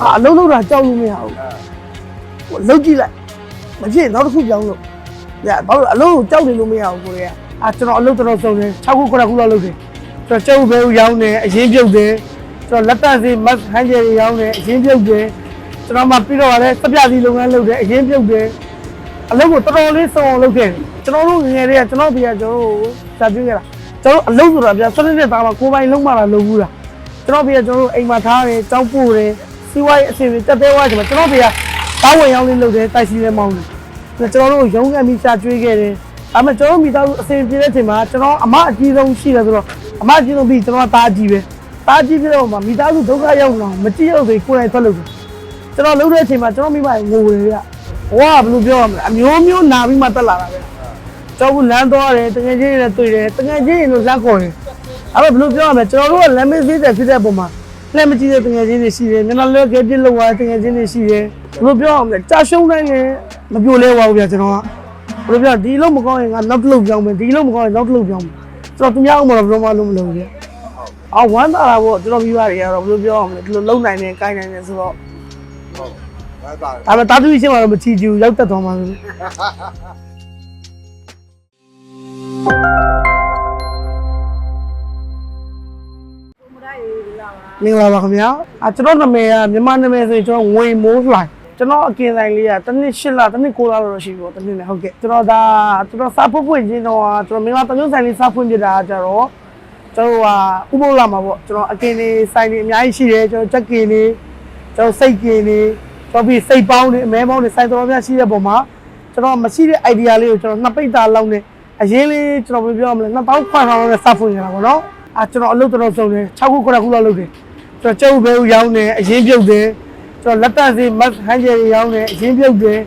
အာအလုံးလုံးတာကြောက်လို့မရဘူးဟိုလှုပ်ကြည့်လိုက်မဖြစ်နောက်တစ်ခုကြောင်းလို့ညဘာလို့အလုံးကိုကြောက်နေလို့မရဘူးကိုရဲအာကျွန်တော်အလုံးတော်တော်စုံတယ်6ခု9ခုလောက်လုပ်တယ်ကျွန်တော်ကျုပ်ဘဲဦးရောင်းတယ်အရင်ပြုတ်တယ်ကျွန်တော်လက်တန့်စီမတ်ဟန်ဂျယ်တွေရောင်းတယ်အရင်ပြုတ်တယ်ကျွန်တော်မှပြီးတော့လည်းစပြစီလုပ်ငန်းလုပ်တယ်အရင်ပြုတ်တယ်အလုံးကိုတော်တော်လေးစုံအောင်လုပ်ခဲ့တယ်ကျွန်တော်တို့ငယ်ငယ်လေးကကျွန်တော်ပြရကျွန်တော်တို့စာပြခဲ့တာကျွန်တော်အလုံးဆိုတာဗျစနစ်နဲ့သားမှာကိုယ်ပိုင်လုံးမလာလုပ်ဘူးလားကျွန်တော်ဖေကကျွန်တော်တို့အိမ်မှာထားတယ်တောက်ပို့တယ် စီးပွားရေးအဆင်ပြေတက်သေးသွားတယ်ကျွန်တော်ဖေကတောင်းဝင်ရောင်းလေးလုပ်တယ်တိုက်စီလေးမောင်းတယ်ကျွန်တော်တို့ရုံးကန်ပြီးရှာကျွေးခဲ့တယ်ဒါပေမဲ့ကျွန်တော်မိသားစုအဆင်ပြေတဲ့အချိန်မှာကျွန်တော်အမအကြီးဆုံးရှိတယ်ဆိုတော့အမအကြီးဆုံးပြီးကျွန်တော်သားအကြီးပဲသားအကြီးပြတဲ့ပုံမှာမိသားစုဒုက္ခရောက်တော့မကြည့်ရသေးကိုယ်တိုင်ထွက်လို့ကျွန်တော်လုပ်တဲ့အချိန်မှာကျွန်တော်မိမငိုတယ်ဗျဘဝကဘယ်လိုပြောရမလဲအမျိုးမျိုးနာပြီးမှတက်လာတာပဲကျွန်တော်ကလမ်းသွားတယ်တကယ်ချင်းတွေနဲ့တွေ့တယ်တကယ်ချင်းတွေလို့လက်ခေါ်တယ်အဲ့တော့ဘယ်လိုပြောရမလဲကျွန်တော်တို့ကလမ်းမေးသေးတယ်ဖြစ်တဲ့ပုံမှာ လက်မကြည့်တဲ့တငယ်ချင်းတွေရှိတယ်မျက်နှာလွှဲခဲပြစ်လောက်သွားတဲ့တငယ်ချင်းတွေရှိတယ်ဘယ်လိုပြောရမလဲကြာရှုံးတိုင်းလည်းမပြိုလဲပါဘူးဗျာကျွန်တော်ကဘယ်လိုပြောဒီလုံးမကောင်းရင်ငါနောက်တစ်လုံးပြောင်းမယ်ဒီလုံးမကောင်းရင်နောက်တစ်လုံးပြောင်းမယ်ကျွန်တော်သူများအောင်မလို့ဘယ်လိုမှလုံးမလုံးဘူးဗျာအော်ဝမ်းသာတာပေါ့ကျွန်တော်ပြီးပါတယ်ကတော့ဘယ်လိုပြောရမလဲဒီလိုလုံးနိုင်တယ်ကိုင်းနိုင်တယ်ဆိုတော့ဟုတ်ဒါသာဒါပေမဲ့တာတူရှင်းမှာတော့မချီကျူရောက်တက်သွားမှာဆိုလို့ မင်္ဂလာပါခင်ဗျာအကျွန်တော်နာမည်ကမြန်မာနာမည်ဆိုရင်ကျွန်တော်ဝေမိုးလှိုင်ကျွန်တော်အကင်ဆိုင်လေးကတစ်နှစ်၈လတစ်နှစ်၉လတော့ရှိပြီပေါ့တစ်နှစ်နဲ့ဟုတ်ကဲ့ကျွန်တော်ဒါကျွန်တော်စာဖွင့်ဖွင့်ချင်းတော့ကျွန်တော်မင်္ဂလာတမျိုးဆိုင်လေးစာဖွင့်ပြတာကြတော့ကျွန်တော်ကဥပုသ်လာမှာပေါ့ကျွန်တော်အကင်လေးဆိုင်လေးအများကြီးရှိတယ်ကျွန်တော်ချက်ကင်လေးကျွန်တော်စိတ်ကင်လေးကျွန်တော်ပြီးစိတ်ပေါင်းလေးအမဲပေါင်းလေးဆိုင်တော်များရှိတဲ့ပုံမှာကျွန်တော်မရှိတဲ့ idea လေးကိုကျွန်တော်နှစ်ပိတ်တာလောက်နဲ့အရင်လေးကျွန်တော်ပြောရမလဲ2000ခွန်းထောင်လောက်နဲ့စာဖွင့်ရတာပေါ့နော်အာကျွန်တော်အလုပ်တော်တော်ဆုံးတယ်6ခု9ခုလောက်လုပ်တယ်ကျွန် တော်ကျုပ်ဘဲဦးရောင်းတယ်အရင်ပြုတ်တယ်ကျွန်တော်လက်တန့်စီမတ်ဟန်ဂျယ်တွေရောင်းတယ်အရင်ပြုတ်တယ်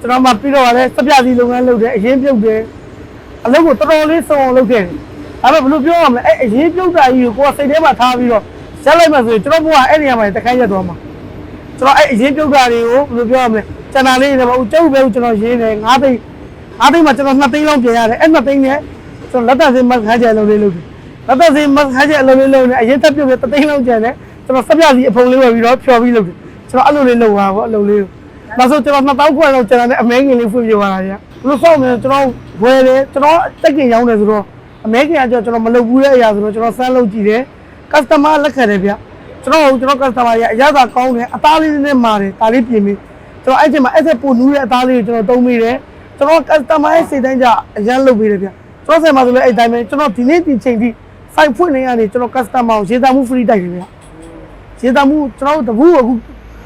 ကျွန်တော်မှပြီးတော့လည်းစပြစီလုပ်ငန်းလုပ်တယ်အရင်ပြုတ်တယ်အလုပ်ကိုတော်တော်လေးစုံအောင်လုပ်ခဲ့တယ်ဒါပေမဲ့ဘယ်လိုပြောရမလဲအဲ့အရင်ပြုတ်တာကြီးကိုကိုယ်ကစိတ်ထဲမှာထားပြီးတော့ရက်လိုက်မှဆိုရင်ကျွန်တော်ဘုရားအဲ့နေရာမှာတခန်းရက်သွားမှာကျွန်တော်အဲ့အရင်ပြုတ်တာတွေကိုဘယ်လိုပြောရမလဲကျန်တာလေးတွေပေါ့ကျုပ်ဘဲဦးကျွန်တော်ရင်းတယ်၅သိန်း၅သိန်းမှာကျွန်တော်2သိန်းလောက်ပြင်ရတယ်အဲ့2သိန်းနဲ့ကျွန်တော်လက်တန့်စီမတ်ဟန်ဂျယ်လုပ်လေးလုပ်တယ်လက်သက်စီမတ်ခါကျအလုံးလေးလုံးနေအရင်တက်ပြုတ်ပြီးတသိန်းလုံးကျန်တယ် ကျွန်တော်စက်ပြစီအဖုံလေးဝယ်ပြီးတော့ဖြော်ပြီးလုပ်တယ်ကျွန်တော်အဲ့လိုလေးလုပ်ပါပေါ့အလုံးလေးကိုနောက်ဆုံးကျွန်တော်2000ခွဲလောက်ကျန်တယ်အမဲငင်လေးဖွင့်ပြသွားတာကြာဘလို့ဆောက်နေကျွန်တော်ဝယ်တယ်ကျွန်တော်တက်ကင်ရောင်းတယ်ဆိုတော့အမဲကင်ကကျွန်တော်မလုပ်ဘူးတဲ့အရာဆိုတော့ကျွန်တော်စမ်းလုပ်ကြည့်တယ် customer လက်ခံတယ်ဗျကျွန်တော်ကျွန်တော် customer ရအရသာကောင်းတယ်အသားလေးနဲ့မာတယ်ဒါလေးပြင်ပြီးကျွန်တော်အဲ့ချိန်မှာအဲ့ဆက်ပိုနူးတဲ့အသားလေးကိုကျွန်တော်သုံးမိတယ်ကျွန်တော် customer ရဲ့စိတ်တိုင်းကြအရန်လုပ်ပြီးတယ်ဗျကျွန်တော်ဆိုင်မှာဆိုလည်းအဲ့တိုင်းပဲကျွန်တော်ဒီနေ့ဒီချိန်ထိ site ဖွင့်နေရနေကျွန်တော် customer ကိုရေးသားမှု free တိုက်တယ်ဗျ ရေးသားမှုကျွန်တော်တို့တပူအခု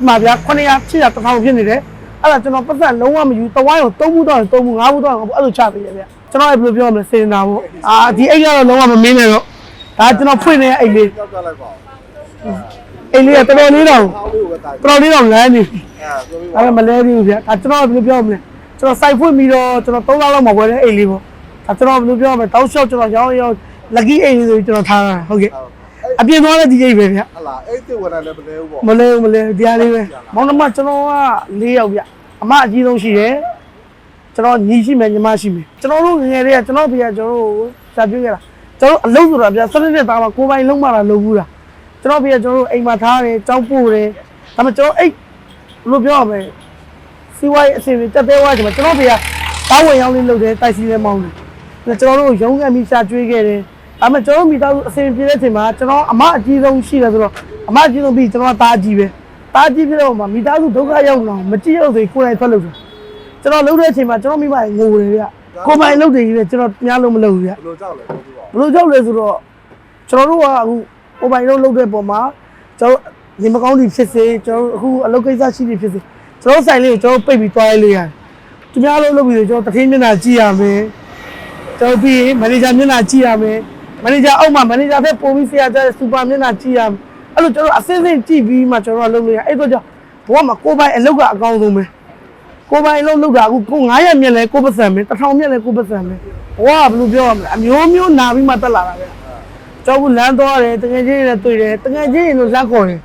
မှာဗျ900 800 1000ဖြစ်နေတယ်အဲ့ဒါကျွန်တော်ပတ်သက်လုံးဝမယူတဝိုင်းကို3ဘူးတော့3ဘူး5ဘူးတော့အဲ့လိုချပေးရဗျကျွန်တော်အဲ့ဘယ်လိုပြောရမလဲစေနာပေါ့အာဒီအိတ်ကတော့လုံးဝမမင်းနဲ့တော့ဒါကျွန်တော်ဖွင့်နေတဲ့အိတ်လေးကြောက်ကြလိုက်ပါဦးအိတ်လေးကတော်တော်လေးတော့အောင်းလေးကိုပဲတာတော်တော်လေးတော့လမ်းနေအဲဆိုပြီးဒါပေမဲ့မလဲသေးဘူးဗျဒါကျွန်တော်ဘယ်လိုပြောရမလဲကျွန်တော် site ဖွင့်ပြီးတော့ကျွန်တော်3လလောက်မှဝယ်တဲ့အိတ်လေးပေါ့ဒါကျွန်တော်ဘယ်လိုပြောရမလဲတောက်လျှောက်ကျွန်တော်ရောင်းရောင်း lucky အိတ်လေးဆိုပြီးကျွန်တော်ထားတာဟုတ်ကဲ့ အပြင်သွားတဲ့ဒီအိတ်ပဲဗျဟလာအဲ့ဒီဝင်လာလည်းမလဲဘူးပေါ့မလဲဘူးမလဲတရားလေးပဲမောင်နှမကျွန်တော်က၄ယောက်ဗျအမအကြီးဆုံးရှိတယ်ကျွန်တော်ညီရှိမယ်ညီမရှိမယ်ကျွန်တော်တို့ငယ်ငယ်လေးကကျွန်တော်ဖေကကျွန်တော်တို့စာပြခဲ့တာကျွန်တော်အလုပ်ဆိုတာဗျစနစ်နဲ့သားမှာကိုယ်ပိုင်လုံးမလာလုပ်ဘူးလားကျွန်တော်ဖေကကျွန်တော်တို့အိမ်မှာထားတယ်ကြောက်ပို့တယ်ဒါပေမဲ့ကျွန်တော်အိတ်ဘယ်လိုပြောရမလဲစီဝိုင်းအစီအစဉ်တက်သေးသွားတယ်ကျွန်တော်ဖေကတောင်းဝင်ရောင်းလေးလုပ်တယ်တိုက်စီလေးမောင်းတယ်ကျွန်တော်တို့ရုံးကန်ပြီးရှာကျွေးခဲ့တယ် ဒါပေမဲ့ကျွန်တော်မိသားစုအစီအစဉ်ပြည့်တဲ့အချိန်မှာကျွန်တော်အမအကြီးဆုံးရှိတယ်ဆိုတော့အမအကြီးဆုံးပြီးကျွန်တော်သားအကြီးပဲသားအကြီးပြတဲ့ပုံမှာမိသားစုဒုက္ခရောက်တော့မကြည့်ရသေးကိုယ်တိုင်ထွက်လို့တယ်ကျွန်တော်လုပ်တဲ့အချိန်မှာကျွန်တော်မိမငိုတယ်ဗျကိုယ်ပိုင်လုပ်တယ်ကြီးပဲကျွန်တော်များလို့မလုပ်ဘူးဗျဘယ်လိုကြောက်လဲပြောပြပါဘယ်လိုကြောက်လဲဆိုတော့ကျွန်တော်တို့ကအခုဟိုပိုင်လုံးလုပ်တဲ့ပုံမှာကျွန်တော်နေမကောင်းတွေဖြစ်စေကျွန်တော်အခုအလုပ်ကိစ္စရှိတွေဖြစ်စေကျွန်တော်ဆိုင်လေးကိုကျွန်တော်ပိတ်ပြီးတွားလိုက်လို့ရတယ်သူများလုံးလုပ်ပြီးတော့ကျွန်တော်တထင်းမျက်နှာကြည့်ရမယ်ကျွန်တော်ပြီးမန်နေဂျာမျက်နှာကြည့်ရမယ် မန်နေဂျာအောက်မှာမန်နေဂျာဖက်ပုံပြီးဆရာကျတဲ့စူပါမျက်နှာကြည့်ရမယ်အဲ့လိုကျွန်တော်အစင်းစင်းကြည့်ပြီးမှကျွန်တော်လုပ်လို့ရအဲ့တော့ကြောင့်ဘဝမှာကိုယ်ပိုင်အလုပ်ကအကောင်းဆုံးပဲကိုယ်ပိုင်အလုပ်လုပ်တာအခုကို900မြက်လဲကိုယ်ပတ်စံပဲ1000မြက်လဲကိုယ်ပတ်စံပဲဘဝကဘယ်လိုပြောရမလဲအမျိုးမျိုးနာပြီးမှတက်လာတာပဲကျောင်းကလမ်းသွားတယ်တကယ်ချင်းတွေနဲ့တွေ့တယ်တကယ်ချင်းတွေလို့လက်ခေါ်တယ်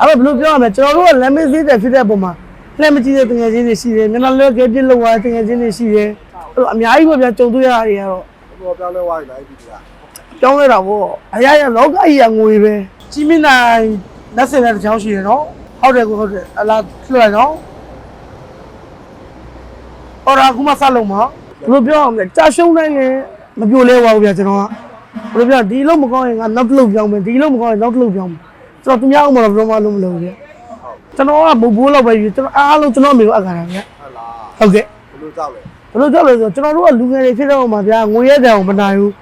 အဲ့တော့ဘယ်လိုပြောရမလဲကျွန်တော်တို့ကလမ်းမေးသေးတယ်ဖြစ်တဲ့ပုံမှာလှမ်းမကြည့်တဲ့တကယ်ချင်းတွေရှိတယ်မျက်နှာလွှဲကဲပြစ်လောက်သွားတဲ့တကယ်ချင်းတွေရှိတယ်အဲ့တော့အများကြီးပဲဗျာကြုံတွေ့ရတာတွေကတော့ဘောပြောင်းလဲဝိုင်းလိုက်ပြီက ပြောင်းလဲတာပေါ့အရာရလောကကြီးကငွေပဲကြီးမင်းနိုင်လက်စင်တဲ့တစ်ချောင်းရှိတယ်နော်ဟုတ်တယ်ကိုဟုတ်တယ်အလားလွှတ်လိုက်နော်အော်ဒါအခုမှစလုံးမှာဘယ်လိုပြောအောင်လဲကြာရှုံးနိုင်ရင်မပြိုလဲပါဘူးဗျာကျွန်တော်ကဘယ်လိုပြောဒီလုံးမကောင်းရင်ငါနောက်တစ်လုံးပြောင်းမယ်ဒီလုံးမကောင်းရင်နောက်တစ်လုံးပြောင်းမယ်ကျွန်တော်သူများအောင်မလို့ဘယ်လိုမှလုံးမလုပ်ဘူးဗျာကျွန်တော်ကမဟုတ်ဘူးလောက်ပဲယူကျွန်တော်အားလုံးကျွန်တော်အမေကိုအပ်ခါတာဗျာဟုတ်လားဟုတ်ကဲ့ဘယ်လိုကြောက်လဲဘယ်လိုကြောက်လဲဆိုတော့ကျွန်တော်တို့ကလူငယ်တွေဖြစ်တော့မှာဗျာငွေရဲတယ်အောင်မနိုင်ဘူး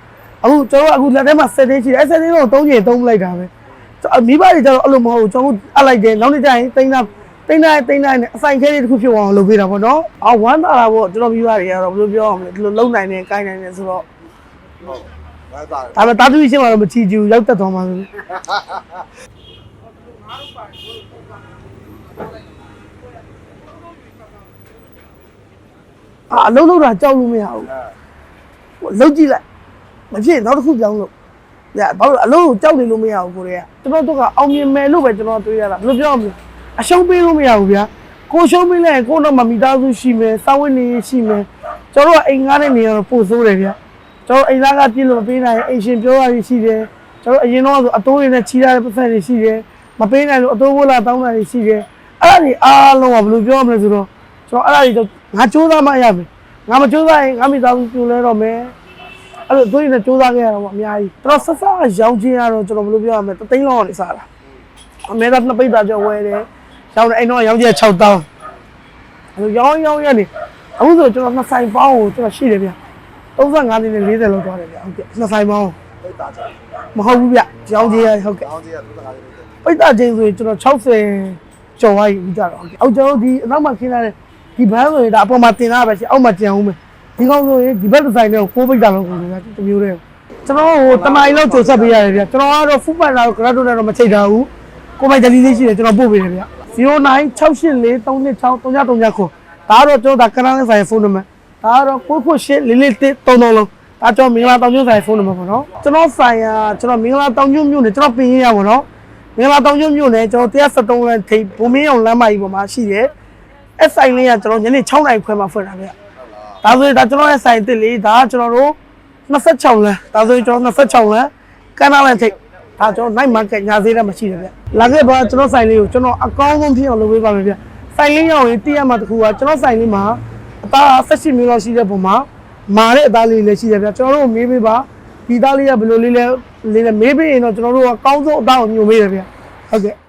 အခုကျွန်တော်ကအခုလက်ထဲမှာ7သိန်းရှိတယ်အဲ7သိန်းတော့3ချိန်3လိုက်တာပဲမိဘတွေကျတော့အဲ့လိုမဟုတ်ဘူးကျွန်တော်တို့အပ်လိုက်တယ်နောက်နေ့ကျရင်သိန်းသားသိန်းသားသိန်းသားနဲ့အဆိုင်ခဲလေးတစ်ခုဖြစ်အောင်လုပ်ပေးတာပေါ့နော်အာဝမ်းသာတာပေါ့ကျွန်တော်မိဘတွေကတော့ဘယ်လိုပြောအောင်လဲဒီလိုလုံနိုင်တယ်ကိုင်းနိုင်တယ်ဆိုတော့ဟုတ်ဘာသာလဲဒါပေမဲ့တာတူရှင်းမှာတော့မချီကျူရောက်တက်သွားမှာဆိုအာအလုံးလုံးတာကြောက်လို့မရဘူးဟိုလှုပ်ကြည့်လိုက် မဖြစ်နောက်တစ်ခုပြောင်းလို့ညဘာလို့အလုံးကိုကြောက်နေလို့မရဘူးကိုရဲကကျွန်တော်တို့ကအောင်မြင်မယ်လို့ပဲကျွန်တော်တွေးရတာဘယ်လိုပြောရမလဲအရှုံးပေးလို့မရဘူးဗျာကိုရှုံးပေးလိုက်ရင်ကိုတော့မမိသားစုရှိမယ်စာဝတ်နေရှိမယ်ကျွန်တော်တို့ကအိမ်ငားတဲ့နေရာတော့ပို့ဆိုးတယ်ဗျာကျွန်တော်အိမ်သားကပြည့်လို့မပေးနိုင်ရင်အိမ်ရှင်ပြောရရရှိတယ်ကျွန်တော်အရင်တော့ဆိုအတိုးတွေနဲ့ချီရတဲ့ပတ်သက်တွေရှိတယ်မပေးနိုင်လို့အတိုးဘိုးလာတောင်းတာတွေရှိတယ်အဲ့ဒါတွေအားလုံးကဘယ်လိုပြောရမလဲဆိုတော့ကျွန်တော်အဲ့ဒါတွေတော့ငါစူးစမ်းမှရမယ်ငါမစူးစမ်းရင်ငါမိသားစုပြိုလဲတော့မယ် အဲ့လိုသွေးနဲ့စူးစမ်းခဲ့ရတော့ဗောအများကြီးကျွန်တော်ဆက်ဆက်ရောင်းချင်းရတော့ကျွန်တော်ဘယ်လိုပြောရမလဲတသိန်းလောက်ကနေစားတာအမေသားနှစ်ပိတ်သားကျော်ဝဲတယ်ရောင်းတယ်အဲ့တော့ရောင်းချင်း6တောင်းအဲ့လိုရောင်းရောင်းရနေအခုဆိုကျွန်တော်နှစ်ဆိုင်ပေါင်းကိုကျွန်တော်ရှိတယ်ဗျ35သိန်းနဲ့40လောက်သွားတယ်ဗျဟုတ်ကဲ့နှစ်ဆိုင်ပေါင်းပိတ်တာကြောက်မဟုတ်ဘူးဗျရောင်းချင်းရဟုတ်ကဲ့ကောင်းကြီးကသူတခါလေးနေတယ်ပိတ်သားချင်းဆိုရင်ကျွန်တော်60ကျော်သွားပြီပြီးကြတော့ဟုတ်ကဲ့အောက်ကျွန်တော်ဒီအနောက်မှာခင်းလာတဲ့ဒီဘန်းဆိုရင်ဒါအပေါ်မှာတင်လာပဲရှိအောက်မှာကြံအောင်မယ် ဒီကောင်ဆိုရင်ဒီဘက်ဒီဇိုင်းတွေကိုပိုးပိတ်တာလောက်ကိုဗျာတမျိုးတည်းကျွန်တော်ဟိုတမိုင်လောက်ကြိုဆက်ပေးရတယ်ဗျကျွန်တော်ကတော့ဖူးပန်လာတော့ grad နဲ့တော့မချိတ်တာဘူးကိုမိုင်ဒလီလေးရှိတယ်ကျွန်တော်ပို့ပေးတယ်ဗျ0964432639ခေါ်ဒါတော့ကျွန်တော်ဒါကနန်းဆိုင်ဖုန်းနံပါတ်ဒါတော့9984433လုံးဒါကျွန်တော်မင်္ဂလာတောင်ကျွန်းဆိုင်ဖုန်းနံပါတ်ပေါ့နော်ကျွန်တော်ဆိုင်ရာကျွန်တော်မင်္ဂလာတောင်ကျွန်းမြို့နယ်ကျွန်တော်ပင်ရရပါတော့မင်္ဂလာတောင်ကျွန်းမြို့နယ်ကျွန်တော်173လမ်းထိပ်ဘုံမင်းအောင်လမ်းမကြီးပေါ်မှာရှိတယ်အဲ့ဆိုင်လေးကကျွန်တော်ညနေ6နာရီခွဲမှာဖွင့်တာဗျ ဒါဆိုရင်ဒါကျွန်တော်ရဲ့ဆိုင်တစ်လေးဒါကကျွန်တော်တို့26လမ်းဒါဆိုရင်ကျွန်တော်26လမ်းကမ်းနားလမ်းထိပ်ဒါကျွန်တော် night market ညာဈေးထဲမှာရှိတယ်ဗျလာခဲ့ပါကျွန်တော်ဆိုင်လေးကိုကျွန်တော်အကောင်းဆုံးဖြစ်အောင်လုပ်ပေးပါမယ်ဗျဆိုင်လေးရောက်ရင်တည့်ရမှာတစ်ခုကကျွန်တော်ဆိုင်လေးမှာအသားဆက်ရှိမျိုးလောက်ရှိတဲ့ပုံမှာမာတဲ့အသားလေးလည်းရှိတယ်ဗျကျွန်တော်တို့မေးပေးပါဒီသားလေးကဘယ်လိုလေးလဲလေးလဲမေးပေးရင်တော့ကျွန်တော်တို့ကကောင်းဆုံးအသားကိုညွှန်ပေးတယ်ဗျဟုတ်ကဲ့